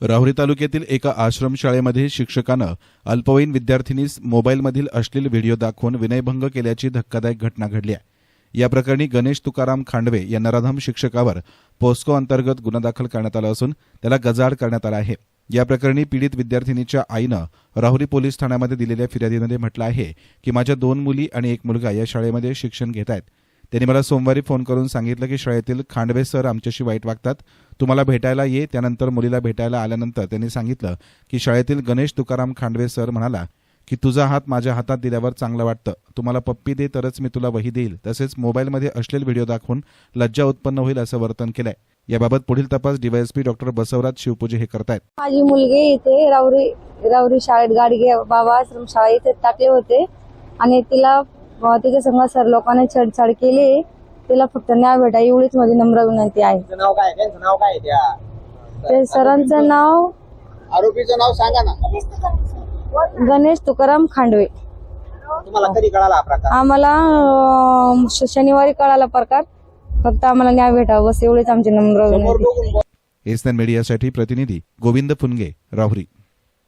राहुरी तालुक्यातील एका आश्रमशाळेमध्ये शिक्षकानं अल्पवयीन विद्यार्थिनीस मोबाईलमधील अश्लील व्हिडिओ दाखवून विनयभंग केल्याची धक्कादायक घटना घडली आहे. या प्रकरणी गणेश तुकाराम खांडवे या नराधम शिक्षकावर पोस्को अंतर्गत गुन्हा दाखल करण्यात आला असून त्याला गजाड करण्यात आला आहे. या प्रकरणी पीडित विद्यार्थिनीच्या आईनं राहुरी पोलीस ठाण्यामध्ये दिलेल्या फिर्यादीमध्ये म्हटलं आहे की माझ्या दोन मुली आणि एक मुलगा या शाळेमध्ये शिक्षण घेत आहेत. त्यांनी मला सोमवारी फोन करून सांगितलं की शाळेतील खांडवे सर आमच्याशी वाईट वागतात. तुम्हाला भेटायला ये त्यानंतर मुलीला भेटायला आल्यानंतर त्यांनी सांगितलं की शाळेतील गणेश तुकाराम खांडवे सर म्हणाला की तुझा हात माझ्या हातात दिल्यावर चांगलं वाटतं. तुम्हाला पप्पी दे तरच मी तुला वही देईल. तसेच मोबाईलमध्ये अश्लील व्हिडिओ दाखवून लज्जा उत्पन्न होईल असं वर्तन केलंय. याबाबत पुढील तपास डीवायएसपी डॉक्टर बसवराज शिवपूजे हे करतायत. माझी मुलगी इथे रावरी रावरी शाळेत गाडगे बाबा आश्रम शाळा इथे टाकले होते आणि तिला तिच्या संघ सर लोकांनी छेडछाड केली. तिला फक्त न्याय भेटा एवढीच माझी नम्र विनंती आहे. त्यांचं नाव काय? त्यांचं नाव काय आहे त्या? ते सरांचं नाव आरोपीचं नाव सांगा ना. गणेश तुकाराम. खांडवे. तुम्हाला कधी कळाला हा प्रकार? आम्हाला अं, श- शनिवारी कळाला प्रकार. फक्त आम्हाला न्याय भेटावा बस एवढीच आमची नम्र समोर विनंती. बघून एसएन मीडियासाठी प्रतिनिधी गोविंद फुनगे राहुरी.